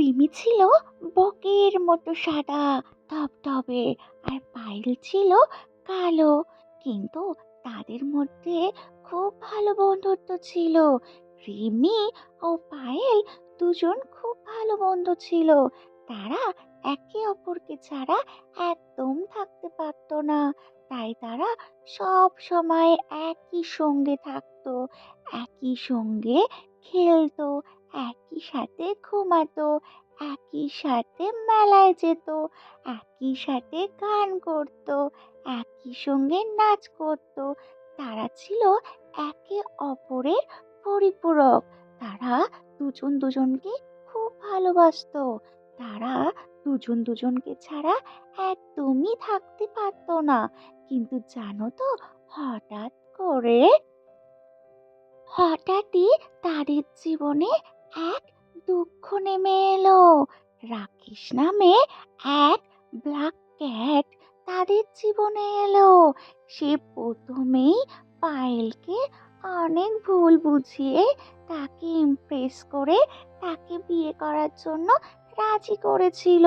রিমি ছিল বকের মতো সাদা ধবধবে আর পায়েল ছিল কালো। কিন্তু তাদের মধ্যে খুব ভালো বন্ধুত্ব ছিল। রিমি ও পায়েল দুজন খুব ভালো বন্ধু ছিল। তারা একে অপরকে ছাড়া একদম থাকতে পারতো না। তাই তারা সব সময় একই সঙ্গে থাকতো, একই সঙ্গে খেলতো একই সাথে ঘুমাতো, একই সাথে মেলায় যেত, একই সাথে গান করতো, একই সঙ্গে নাচ করতো। তারা ছিল একে অপরের পরিপূরক। তারা দুজন দুজনকে খুব ভালোবাসতো। তারা দুজন দুজনকে ছাড়া একদমই থাকতে পারতো না। কিন্তু জানো তো, হঠাৎ করে, হঠাৎই তাদের জীবনে এক দুঃখ নেমে এলো। রাকেশ নামে এক ব্ল্যাক ক্যাট তাদের জীবনে এলো। সে প্রথমেই পায়েলকে অনেক ভুল বুঝিয়ে তাকে ইমপ্রেস করে তাকে বিয়ে করার জন্য রাজি করেছিল।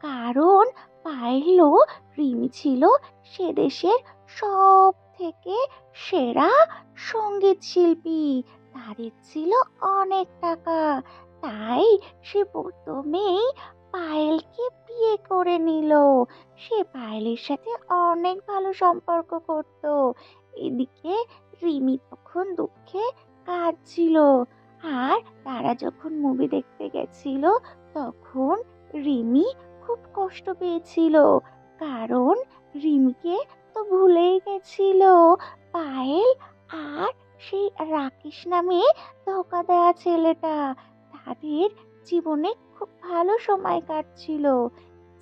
কারণ পায়েলও রিমি ছিল, সে দেশের সব থেকে সেরা সংগীত শিল্পী তাদের ছিল অনেক টাকা। তাই সে প্রথমেই পায়েলকে বিয়ে করে নিল। সে পায়েলের সাথে অনেক ভালো সম্পর্ক করত। এদিকে রিমি তখন দুঃখে কাঁদছিল। আর তারা যখন মুভি দেখতে গেছিল, তখন রিমি খুব কষ্ট পেয়েছিল। কারণ রিমিকে তো ভুলেই গেছিল। পায়েল সেই রাকেশ নামে ধোকা দেওয়া ছেলেটা। তাদের জীবনে খুব ভালো সময় কাটছিল।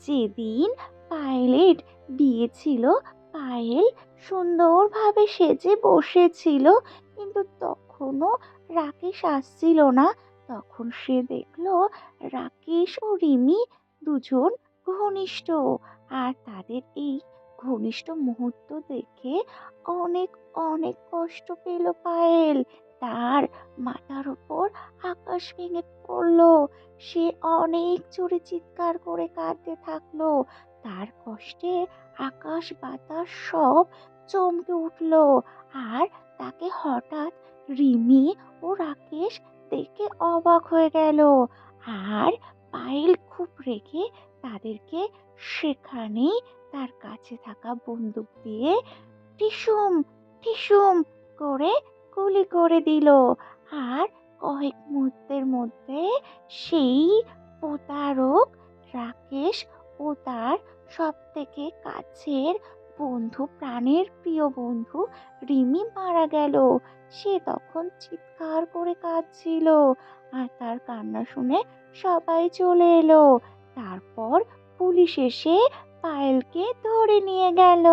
যেদিন পায়েলের বিয়ে ছিল, পায়েল সুন্দরভাবে সেজে বসেছিল, কিন্তু তখনও রাকেশ আসছিল না। তখন সে দেখল রাকেশ ও রিমি দুজন ঘনিষ্ঠ, আর তাদের এই ঘনিষ্ঠ মুহূর্ত দেখে অনেক অনেক কষ্ট পেল পায়েল। তার মাথার উপর আকাশ ভেঙে পড়ল। সে অনেক জোরে চিৎকার করে কাঁদতে থাকল। তার কষ্টে আকাশ বাতাস সব চমকে উঠল আর তাকে হঠাৎ রিমি ও রাকেশ দেখে অবাক হয়ে গেল। আর পায়েল খুব রেগে তাদেরকে সেখানেই তার কাছে থাকা বন্দুক দিয়ে টিসুম টিসুম করে গুলি করে দিল। আর কয়েক মুহূর্তের মধ্যে সেই প্রতারক রাকেশ ও তার সব থেকে কাছের বন্ধু, প্রাণের প্রিয় বন্ধু রিমি মারা গেল। সে তখন চিৎকার করে কাঁদছিল আর তার কান্না শুনে সবাই চলে এলো। তারপর পুলিশ এসে পায়েলকে ধরে নিয়ে গেল।